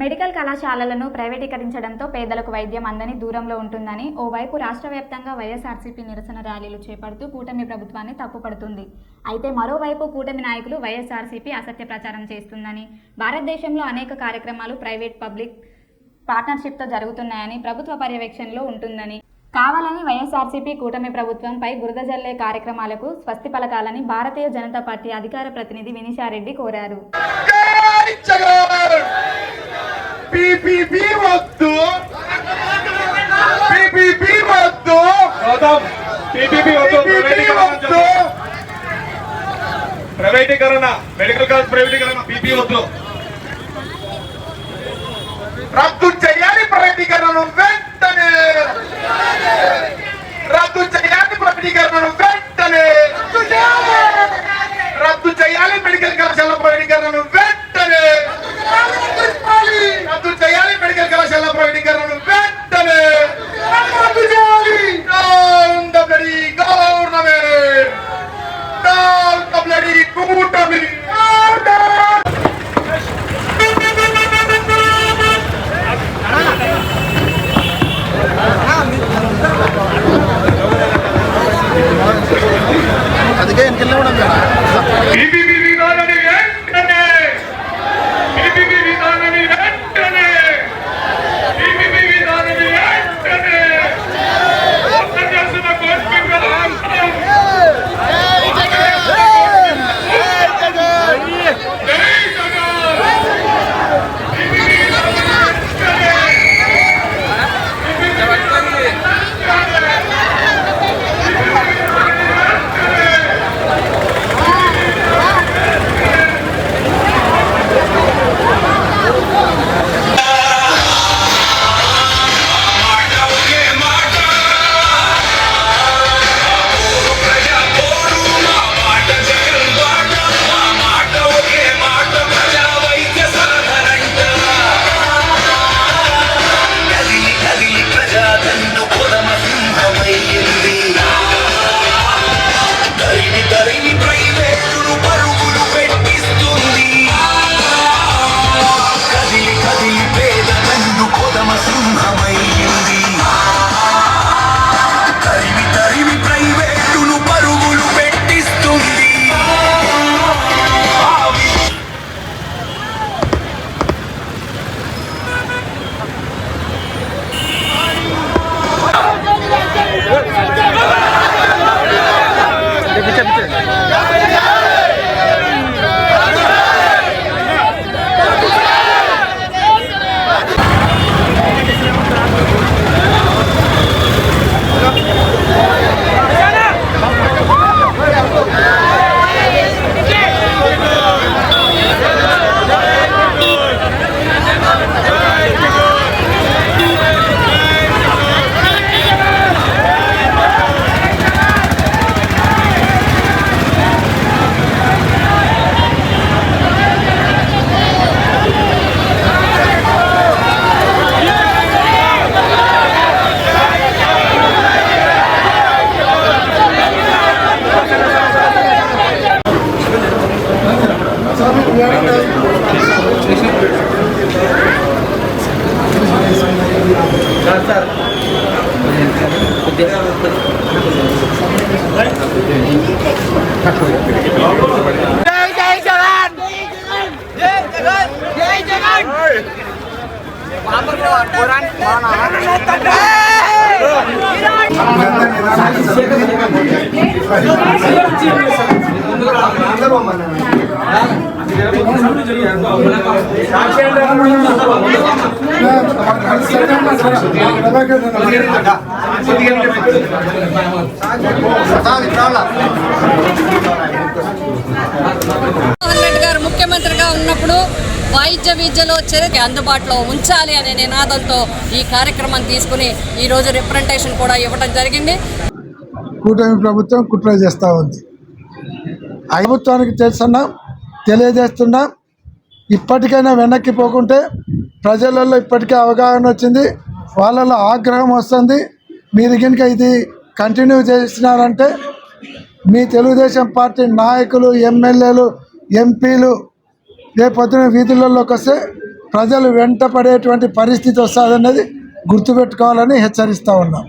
Medical కళాశాలలను ప్రైవేటీకరించడంతో పేదలకు వైద్యం అందని దూరంలో ఉంటుందని ఓవైపు రాష్ట్ర వ్యాప్తంగా వైఎస్ఆర్సీపీ నిరసన ర్యాలీలు చేపడుతూ కూటమి ప్రభుత్వాన్ని తప్పుపడుతుంది. అయితే మరోవైపు కూటమి నాయకులు వైఎస్ఆర్సీపీ అసత్య ప్రచారం చేస్తుందని భారతదేశంలో అనేక కార్యక్రమాలు ప్రైవేట్ పబ్లిక్ పార్ట్నర్షిప్తో జరుగుతున్నాయని ప్రభుత్వ పర్యవేక్షణలో ఉంటుందని. కావాలని వైఎస్ఆర్సీపీ కూటమి ప్రభుత్వంపై బురద జల్లే కార్యక్రమాలకు స్వస్తి పలకాలని భారతీయ జనతా పార్టీ అధికార ప్రతినిధి వినిషారెడ్డి కోరారు. ప్రైవేటీకరణ మెడికల్ కాలేజ్ ప్రైవేటీకరణ పీపీ వద్దు. రద్దు చేయాలి ప్రైవేటీకరణను Jai Jai Jalan. Jai Jalan. Jai Jalan. Mana? Government గారు ముఖ్యమంత్రిగా ఉన్నప్పుడు వాయిద్య విద్యలో చరిత్ర అందుబాటులో ఉంచాలి అనే నినాదంతో ఈ కార్యక్రమం తీసుకుని ఈ రోజు రిప్రజెంటేషన్ కూడా ఇవ్వడం జరిగింది. కూటమి ప్రభుత్వం కుట్ర చేస్తూ ఉంది. ప్రభుత్వానికి తెలుసున్నాం తెలియజేస్తున్నా. ఇప్పటికైనా వెనక్కి పోకుంటే ప్రజలలో ఇప్పటికే అవగాహన వచ్చింది. వాళ్ళలో ఆగ్రహం వస్తుంది. మీరు కనుక ఇది కంటిన్యూ చేసినారంటే మీ తెలుగుదేశం పార్టీ నాయకులు ఎమ్మెల్యేలు ఎంపీలు రేపొద్దున పొద్దున వీధులలోకి వస్తే ప్రజలు వెంట పడేటువంటి పరిస్థితి వస్తుందనేది గుర్తుపెట్టుకోవాలని హెచ్చరిస్తూ ఉన్నాం.